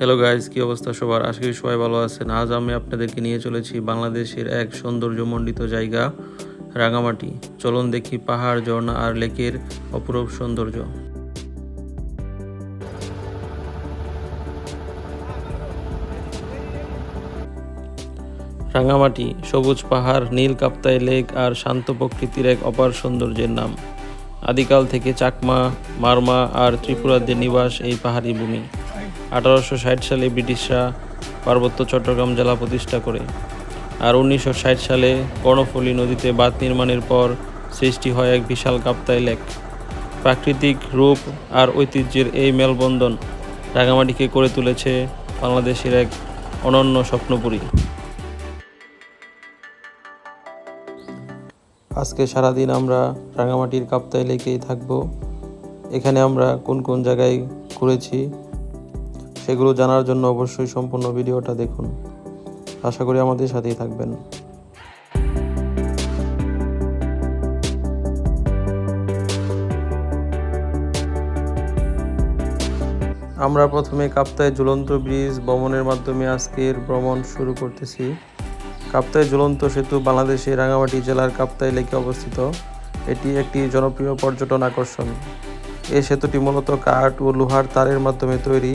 Hello guys কি অবস্থা সবার? আশা করি সবাই ভালো আছেন। আজ আমি আপনাদেরকে নিয়ে চলেছি বাংলাদেশের এক সৌন্দর্যমণ্ডিত জায়গা, রাঙামাটি। চলুন দেখি পাহাড়, ঝর্ণা আর লেকের অপরূপ সৌন্দর্য। রাঙামাটি, সবুজ পাহাড়, নীল কাপ্তাই লেক আর শান্ত প্রকৃতির এক অপার সৌন্দর্যের নাম। আদিকাল থেকে চাকমা, মারমা আর ত্রিপুরাদের নিবাস, এই পাহাড়ি ভূমি। আঠারোশো ষাট সালে ব্রিটিশরা পার্বত্য চট্টগ্রাম জেলা প্রতিষ্ঠা করে। আর উনিশশো ষাট সালে কর্ণফুলী নদীতে বাঁধ নির্মাণের পর সৃষ্টি হয় এক বিশাল কাপ্তাই লেক। প্রাকৃতিক রূপ আর ঐতিহ্যের এই মেলবন্ধন রাঙামাটিকে করে তুলেছে বাংলাদেশের এক অনন্য স্বপ্নপুরী। আজকে সারাদিন আমরা রাঙামাটির কাপ্তাই লেকেই থাকব। এখানে আমরা কোন কোন জায়গায় ঘুরেছি? সেগুলো জানার জন্য অবশ্যই সম্পূর্ণ ভিডিওটা দেখুন। আশা করি আমাদের সাথেই থাকবেন। আমরা প্রথমে কাপ্তায় ঝুলন্ত ব্রিজ ভ্রমণের মাধ্যমে আজকের ভ্রমণ শুরু করতেছি। কাপ্তায় ঝুলন্ত সেতু বাংলাদেশের রাঙামাটি জেলার কাপ্তাই লেকে অবস্থিত। এটি একটি জনপ্রিয় পর্যটন আকর্ষণ। এই সেতুটি মূলত কাঠ ও লোহার তারের মাধ্যমে তৈরি।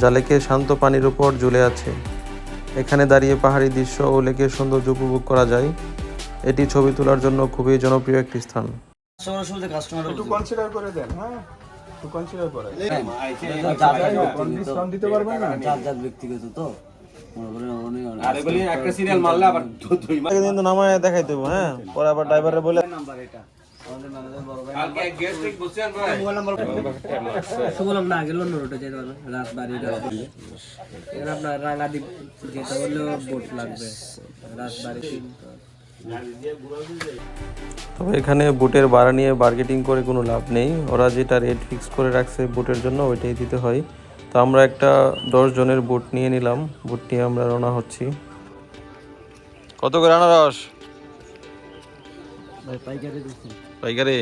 যা লেকের শান্ত পানির উপর ঝুলে আছে। এখানে দাঁড়িয়ে পাহাড়ি দৃশ্য ও লেকের সৌন্দর্য উপভোগ করা যায়। এটি ছবি তোলার জন্য খুবই জনপ্রিয় একটি স্থান। সবার শুরুতে কাস্টমার একটু কনসিডার করে দেন হ্যাঁ? কনসিডার করে দিতে পারবেন না? যার যার ব্যক্তিগত তো। করেন অনেক অনেক আরে বলি একটা সিরিয়াল মারলে আবার দুই মাস কিন্তু নামায় দেখাই দেবো হ্যাঁ? পরে আবার ড্রাইভারে বলে নাম্বার এটা। না যেতে পারবে আপনার রাঙাদ্বীপ যেতে হলেও বোট লাগবে তবে এখানে বুটের ভাড়া নিয়ে বার্গেটিং করে কোনো লাভ নেই। ওরা যেটা রেট ফিক্স করে রাখছে বুটের জন্য ওইটাই দিতে হয়। তো আমরা একটা দশ জনের বুট নিয়ে নিলাম। বুট নিয়ে আমরা রওনা হচ্ছি। কত করে আনারস? ভাই পাইকারি দিচ্ছি পাইকারি।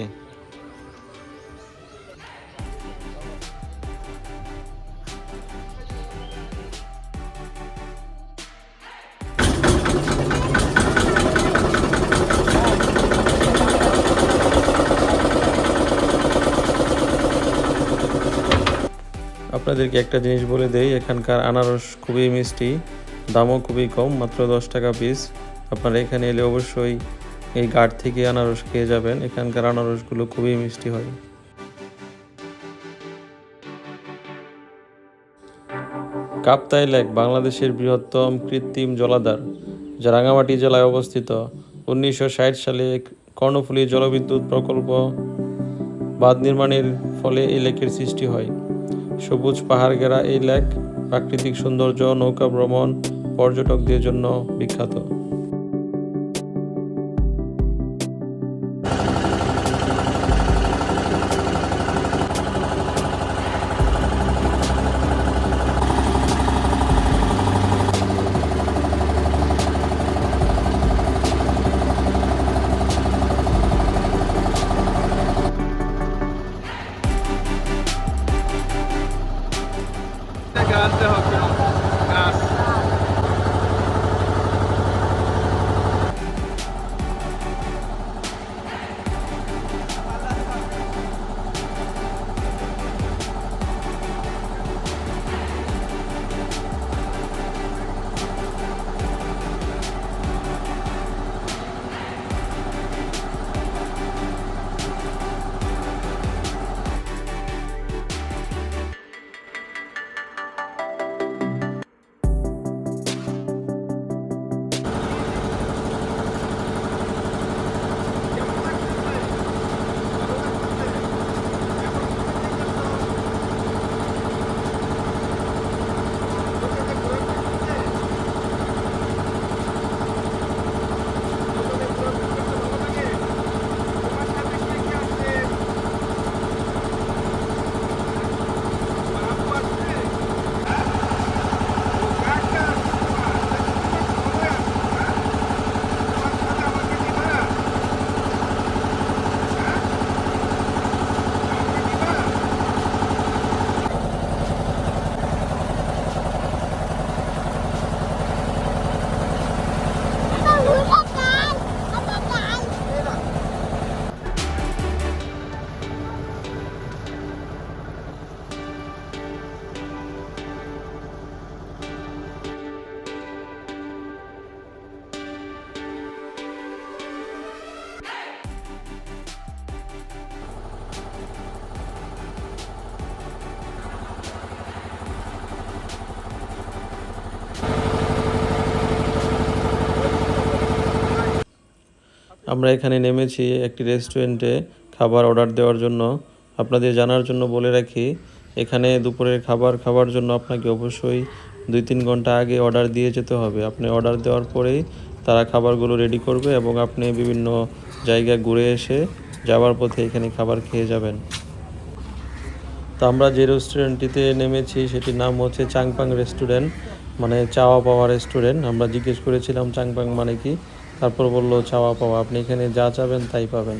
আপনাদেরকে একটা জিনিস বলে দেই, এখানকার আনারস খুবই মিষ্টি, দামও খুবই কম, মাত্র দশ টাকা পিস আপনারা এখানে এলে অবশ্যই এই গাঢ় থেকে আনারস খেয়ে যাবেন। এখানকার আনারসগুলো খুবই মিষ্টি হয়। কাপ্তাই লেক, বাংলাদেশের বৃহত্তম কৃত্রিম জলাধার, যা রাঙামাটি জেলায় অবস্থিত। উনিশশো ষাট সালে কর্ণফুলী জলবিদ্যুৎ প্রকল্প বাঁধ নির্মাণের ফলে এই লেকের সৃষ্টি হয়। সবুজ পাহাড় ঘেরা এই লেক প্রাকৃতিক সৌন্দর্য, নৌকা ভ্রমণ, পর্যটকদের জন্য বিখ্যাত। আমরা এখানে নেমেছি একটি রেস্টুরেন্টে খাবার অর্ডার দেওয়ার জন্য। আপনাদের জানার জন্য বলে রাখি, এখানে দুপুরের খাবার খাওয়ার জন্য আপনাকে অবশ্যই দুই তিন ঘণ্টা আগে অর্ডার দিয়ে যেতে হবে। আপনি অর্ডার দেওয়ার পরেই তারা খাবারগুলো রেডি করবে এবং আপনি বিভিন্ন জায়গায় ঘুরে এসে যাওয়ার পথে এখানে খাবার খেয়ে যাবেন। তো আমরা যে রেস্টুরেন্টটিতে নেমেছি সেটির নাম হচ্ছে চাংপাং রেস্টুরেন্ট মানে চাওয়া পাওয়া রেস্টুরেন্ট আমরা জিজ্ঞেস করেছিলাম চাংপাং মানে কি? তারপর বলল, চাওয়া পাওয়া, আপনি এখানে যা চাবেন তাই পাবেন।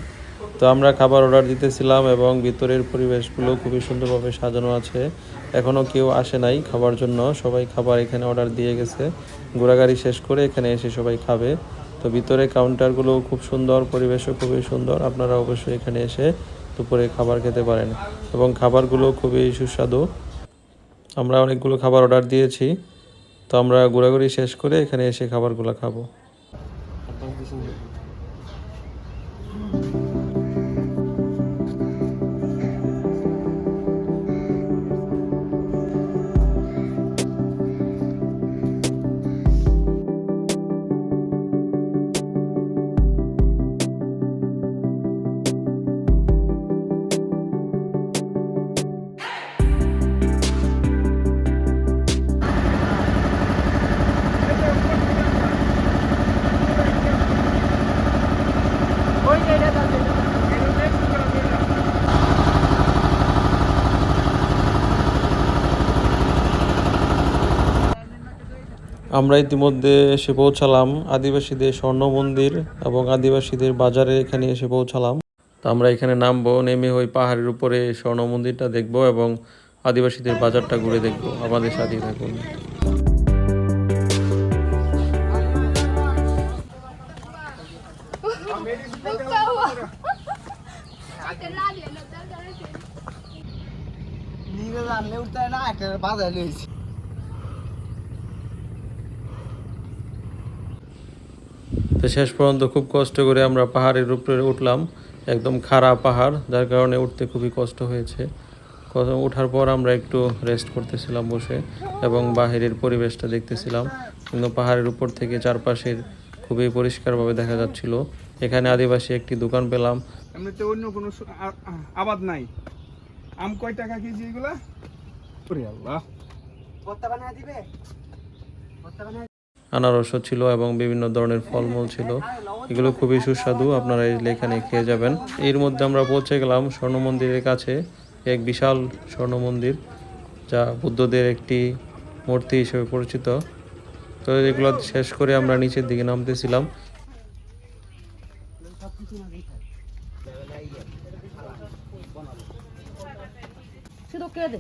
তো আমরা খাবার অর্ডার দিতেছিলাম এবং ভিতরের পরিবেশগুলো খুবই সুন্দরভাবে সাজানো আছে। এখনও কেউ আসে নাই খাবার জন্য। সবাই খাবার এখানে অর্ডার দিয়ে গেছে। ঘোরাগাড়ি শেষ করে এখানে এসে সবাই খাবে। তো ভিতরে কাউন্টারগুলো খুব সুন্দর, পরিবেশও খুবই সুন্দর। আপনারা অবশ্যই এখানে এসে দুপুরে খাবার খেতে পারেন এবং খাবারগুলো খুবই সুস্বাদু। আমরা অনেকগুলো খাবার অর্ডার দিয়েছি। তো আমরা ঘোরাঘুরি শেষ করে এখানে এসে খাবারগুলো খাব। আমরা ইতিমধ্যে এসে পৌঁছালাম আদিবাসীদের স্বর্ণ মন্দির এবং আদিবাসীদের বাজারে এখানে এসে পৌঁছালাম। তো আমরা এখানে নামবো, নেমে ওই পাহাড়ের উপরে স্বর্ণ মন্দিরটা দেখব এবং আদিবাসীদের বাজারটা ঘুরে দেখব। আমাদের সাথেই থাকুন। বাজার তো শেষ পর্যন্ত খুব কষ্ট করে আমরা পাহাড়ের উপরে উঠলাম। একদম খাড়া পাহাড় যার কারণে উঠতে খুবই কষ্ট হয়েছে। ওঠার পর আমরা একটু রেস্ট করতেছিলাম বসে এবং বাহিরের পরিবেশটা দেখতেছিলাম। কিন্তু পাহাড়ের উপর থেকে চারপাশের খুবই পরিষ্কারভাবে দেখা যাচ্ছিল। এখানে আদিবাসী একটি দোকান পেলাম। এমনিতে অন্য কোনো আবাদ নাই। আম কয় টাকা কেজি এগুলা? আল্লাহ। দিবে? আনারসও ছিল এবং বিভিন্ন ধরনের ফলমূল ছিল। এগুলো খুবই সুস্বাদু, আপনারা এখানে খেয়ে যাবেন। এর মধ্যে আমরা পৌঁছে গেলাম স্বর্ণ মন্দিরের কাছে, এক বিশাল স্বর্ণ মন্দির, যা বুদ্ধদের একটি মূর্তি হিসেবে পরিচিত। তো এগুলো শেষ করে আমরা নিচের দিকে নামতেছিলাম। শুধু কে দে?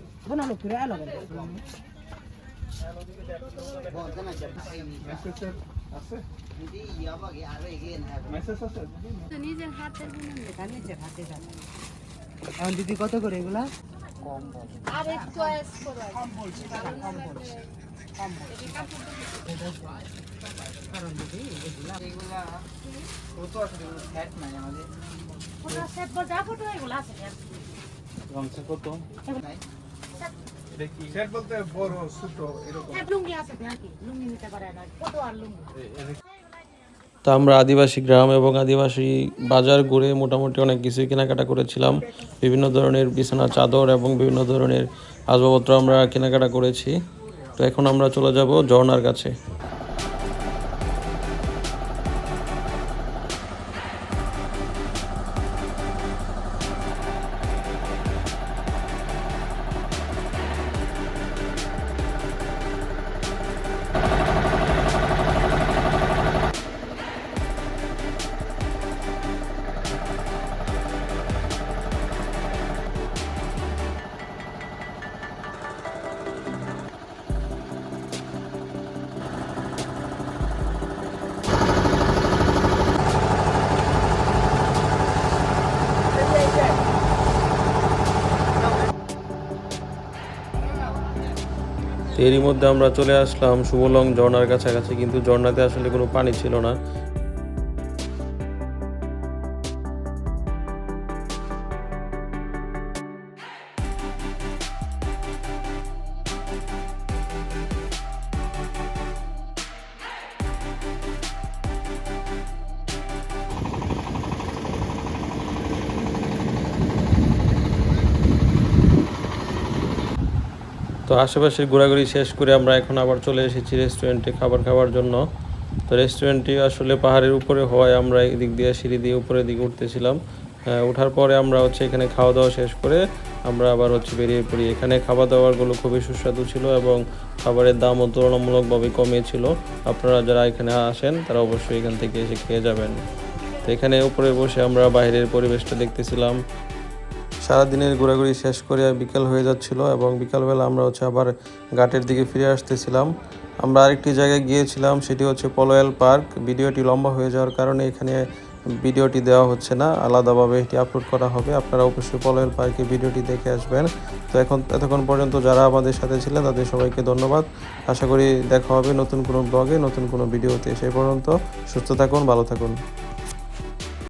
দিদি কত করে এগুলা আর একটু চয়েস করো ফটো সেট বজা ফটো এগুলো আছে। সেট বলতে বড় ছোট এরকম। এক লুঙ্গি আছে নাকি লুঙ্গি নিতে পারে না ফটো আর লুঙ্গি। তো আমরা আদিবাসী গ্রাম এবং আদিবাসী বাজার ঘুরে মোটামুটি অনেক কিছুই কেনাকাটা করেছিলাম। বিভিন্ন ধরনের বিছানা চাদর এবং বিভিন্ন ধরনের আসবাবপত্র আমরা কেনাকাটা করেছি। তো এখন আমরা চলে যাব ঝর্নার কাছে। এরই মধ্যে আমরা চলে আসলাম শুভলং ঝর্নার কাছাকাছি, কিন্তু ঝর্নাতে আসলে কোনো পানি ছিল না। তো আশেপাশে ঘোরাঘুরি শেষ করে আমরা এখন আবার চলে এসেছি রেস্টুরেন্টে খাবার খাওয়ার জন্য। তো রেস্টুরেন্টটি আসলে পাহাড়ের উপরে হওয়ায় আমরা এদিক দিয়ে সিঁড়ি দিয়ে উপরের দিকে উঠতেছিলাম। ওঠার পরে আমরা হচ্ছে এখানে খাওয়া দাওয়া শেষ করে আমরা আবার হচ্ছে বেরিয়ে পড়ি। এখানে খাবার দাবারগুলো খুবই সুস্বাদু ছিল এবং খাবারের দামও তুলনামূলকভাবে কমে ছিল। আপনারা যারা এখানে আসেন, তারা অবশ্যই এখান থেকে এসে খেয়ে যাবেন। তো এখানে উপরে বসে আমরা বাইরের পরিবেশটা দেখতেছিলাম। সারাদিনের ঘোরাঘুরি শেষ করে বিকাল হয়ে যাচ্ছিল এবং বিকালবেলা আমরা হচ্ছে আবার ঘাটের দিকে ফিরে আসতেছিলাম। আমরা আরেকটি জায়গায় গিয়েছিলাম, সেটি হচ্ছে পলোয়েল পার্ক। ভিডিওটি লম্বা হয়ে যাওয়ার কারণে এখানে ভিডিওটি দেওয়া হচ্ছে না, আলাদাভাবে এটি আপলোড করা হবে। আপনারা অবশ্যই পলোয়েল পার্কে ভিডিওটি দেখে আসবেন। তো এখন, এতক্ষণ পর্যন্ত যারা আমাদের সাথে ছিলেন, তাদের সবাইকে ধন্যবাদ। আশা করি দেখা হবে নতুন কোনো ব্লগে, নতুন কোনো ভিডিওতে। সেই পর্যন্ত সুস্থ থাকুন, ভালো থাকুন।